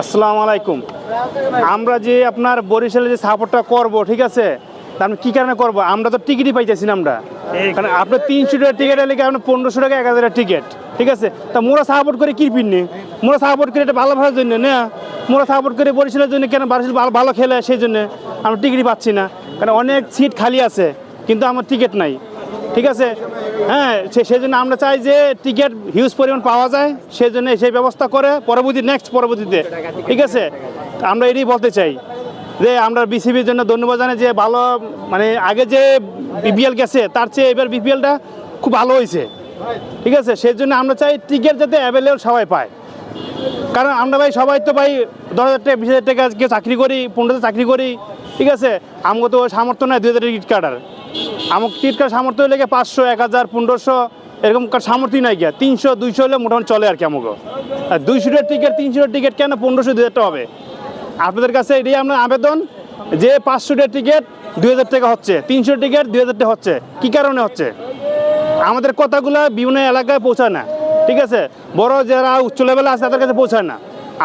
আসসালামু আলাইকুম। আমরা যে আপনার বরিশালে যে সাপোর্টটা করব ঠিক আছে? তা আমি কী কারণে করব? আমরা তো টিকিটই পাইতেছি না আমরা। কারণ আপনার তিনশো টাকা টিকিট এলে আপনার পনেরোশো টাকা এক হাজারের টিকিট ঠিক আছে? তা মোরা সাপোর্ট করে কি পিননি? মোরা সাপোর্ট করে এটা ভালো ভালোর জন্য না? মোরা সাপোর্ট করে বরিশালের জন্য কেন বরিশাল ভালো ভালো খেলে সেই জন্য আমরা টিকিটই পাচ্ছি না। কারণ অনেক সিট খালি আছে কিন্তু আমার টিকিট নাই। ঠিক আছে? হ্যাঁ সেই জন্য আমরা চাই যে টিকিট হিউজ পরিমাণ পাওয়া যায় সেই জন্য সেই ব্যবস্থা করে পরবর্তী নেক্সট পরবর্তীতে। ঠিক আছে? আমরা এটাই বলতে চাই। যে আমরা বিসিবির জন্য ধন্যবাদ জানাই যে ভালো মানে আগে যে বিপিএল গেছে, তার চেয়ে এবার বিপিএলটা খুব ভালো হয়েছে। ঠিক আছে? সেই জন্য আমরা চাই টিকিট যাতে অ্যাভেলেবল সবাই পায়। কারণ আমরা ভাই, সবাই তো ভাই দশ হাজার টাকা, বিশ হাজার টাকা চাকরি করি, পনেরো চাকরি করি। ঠিক আছে? আমাকে তো সামর্থ্য নয় দুই হাজার টিকিট কাটার আমার কাটার সামর্থ্য হলে গিয়ে পাঁচশো, এক হাজার, পনেরোশো, এরকম সামর্থ্যই নাই গিয়া। তিনশো, দুইশো হলে মোটামুটি চলে আর কি আমাকে আর দুইশো টাকার টিকিট তিনশো টাকার টিকিট কেন পনেরোশো, দুই হাজার টাকা হবে? আপনাদের কাছে এটাই আমরা আবেদন যে পাঁচশো টাকার টিকিট দুই হাজার টাকা হচ্ছে। তিনশো টিকিট দুই হাজার টাকা হচ্ছে। কী কারণে হচ্ছে? আমাদের কথাগুলো বিভিন্ন এলাকায় পৌঁছায় না। ঠিক আছে? বড় যারা উচ্চ লেভেলে আছে, তাদের কাছে পৌঁছায় না।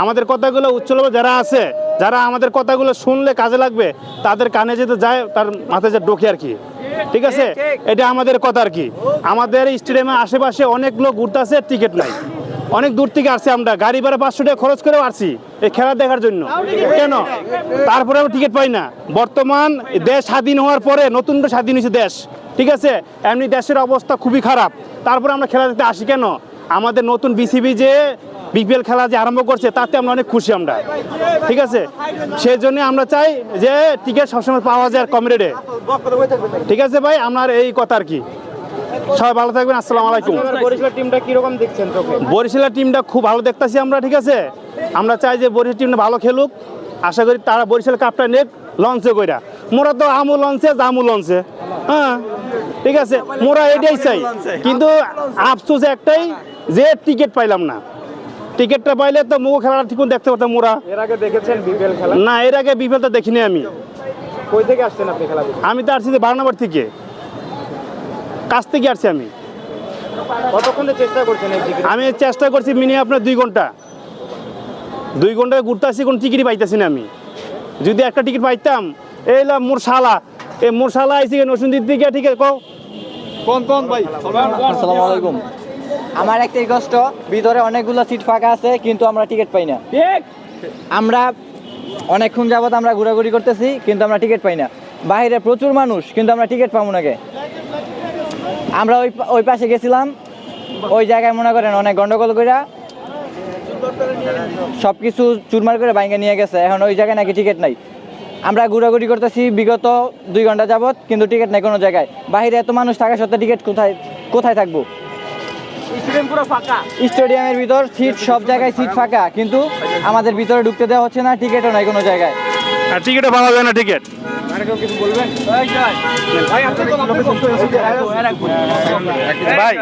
আমাদের কথাগুলো উচ্চ লেভেল যারা আছে যারা আমাদের কথাগুলো শুনলে কাজে লাগবে তাদের কানে যেতে যায় তার মাথায় যে ডোকে আর কি। ঠিক আছে? এটা আমাদের কথা আর কি। আমাদের স্টেডিয়ামের আশেপাশে অনেক লোক ঘুরতে আছে টিকিট নাই। অনেক দূর থেকে আসছে আমরা। গাড়ি ভাড়া পাঁচশো টাকা খরচ করেও আসছি এই খেলা দেখার জন্য। কেন? তারপরে আমরা টিকিট পাই না। বর্তমান দেশ স্বাধীন হওয়ার পরে নতুন করে স্বাধীন হয়েছে দেশ। ঠিক আছে? এমনি দেশের অবস্থা খুবই খারাপ। তারপরে আমরা খেলা দেখতে আসি কেন? আমাদের নতুন বিসিবি যে বিপিএল খেলা যে আরম্ভ করছে তাতে আমরা অনেক খুশি আমরা। ঠিক আছে? সেই জন্য আমরা চাই যে টিকিট সবসময় পাওয়া যায় কম রেটে ঠিক আছে ভাই? আমার এই কথা আর কি। সবাই ভালো থাকবেন আসসালামু আলাইকুম। বরিশাল টিমটা কীরকম দেখছেন বরিশালের টিমটা খুব ভালো দেখতাছি আমরা ঠিক আছে? আমরা চাই যে বরিশাল টিমটা ভালো খেলুক। আশা করি তারা বরিশাল কাপটা নেক লঞ্চে কইরা। মোরা তো আমু লঞ্চে জামু লঞ্চে হ্যাঁ? ঠিক আছে মোরা এটাই চাই। কিন্তু আফসোস একটাই যে টিকিট পাইলাম না। টিকিটটা পাইলে তো মুখ খেলাটা ঠিক দেখতে পারতাম মোরা। এর আগে দেখেছেন বিপিএল খেলা? না এর আগে বিফলটা দেখিনি আমি। কই থেকে আসছেন আপনি খেলা আমি তো আসছি বারনাবার থেকে। কাছ থেকে আসছি আমি। কতক্ষণ চেষ্টা করছেন আমি চেষ্টা করছি মিনিমাম আপনার দুই ঘণ্টা। দুই ঘন্টায় ঘুরতে আসছি কোনো টিকিটই পাইতেছি না আমি। যদি একটা টিকিট পাইতাম এই লা মোর শালা এই মোর শালা আইসি নসুন্দির দিকে ঠিক আছে কও। কোন কোন ভাই। আসসালামু আলাইকুম। আমার একটাই কষ্ট ভিতরে অনেকগুলো সিট ফাঁকা আছে কিন্তু আমরা টিকিট পাই না। আমরা অনেকক্ষণ যাবত আমরা ঘোরাঘুরি করতেছি কিন্তু আমরা টিকিট পাই না। বাইরে প্রচুর মানুষ কিন্তু আমরা টিকিট পাবো নাকি আমরা ওই ওই পাশে গেছিলাম। ওই জায়গায় মনে করেন অনেক গন্ডগোল কইরা সব কিছু চুরমার করে বাইঙ্গে নিয়ে গেছে। এখন ওই জায়গায় নাকি টিকিট নাই। আমরা ঘোরাঘুরি করতেছি বিগত দুই ঘণ্টা যাবত কিন্তু টিকিট নেই কোনো জায়গায়। বাইরে এত মানুষ থাকা সত্ত্বেও টিকিট কোথায় কোথায় থাকব? স্টুডেন্ট পুরো ফাঁকা। স্টেডিয়ামের ভিতর সিট সব জায়গায় সিট ফাঁকা কিন্তু আমাদের ভিতরে ঢুকতে দেওয়া হচ্ছে না টিকিটও নাই কোনো জায়গায়। আর টিকিটও পাওয়া যায় না টিকিট আর কেউ কিছু বলবেন? ভাই আপনি তো আপনি তো- ভাই।